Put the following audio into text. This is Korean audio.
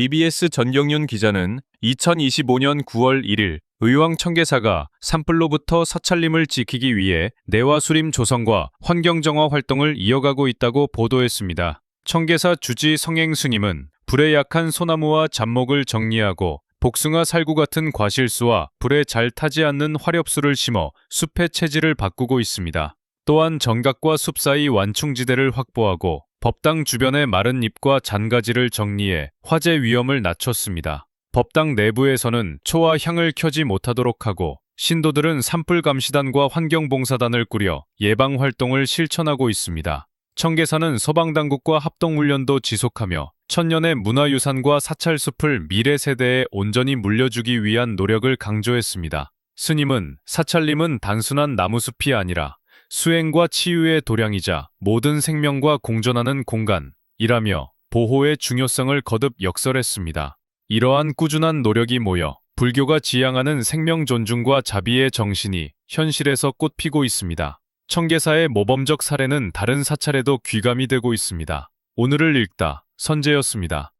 BBS 전경윤 기자는 2025년 9월 1일 의왕 청계사가 산불로부터 사찰림을 지키기 위해 내화수림 조성과 환경정화 활동을 이어가고 있다고 보도했습니다. 청계사 주지 성행 스님은 불에 약한 소나무와 잡목을 정리하고 복숭아 살구 같은 과실수와 불에 잘 타지 않는 화렵수를 심어 숲의 체질을 바꾸고 있습니다. 또한 정각과 숲 사이 완충지대를 확보하고 법당 주변의 마른 잎과 잔가지를 정리해 화재 위험을 낮췄습니다. 법당 내부에서는 초와 향을 켜지 못하도록 하고 신도들은 산불 감시단과 환경봉사단을 꾸려 예방 활동을 실천하고 있습니다. 청계사는 소방당국과 합동 훈련도 지속하며 천년의 문화유산과 사찰숲을 미래 세대에 온전히 물려주기 위한 노력을 강조했습니다. 스님은 사찰림은 단순한 나무숲이 아니라 수행과 치유의 도량이자 모든 생명과 공존하는 공간이라며 보호의 중요성을 거듭 역설했습니다. 이러한 꾸준한 노력이 모여 불교가 지향하는 생명 존중과 자비의 정신이 현실에서 꽃피고 있습니다. 청계사의 모범적 사례는 다른 사찰에도 귀감이 되고 있습니다. 오늘을 읽다 선재였습니다.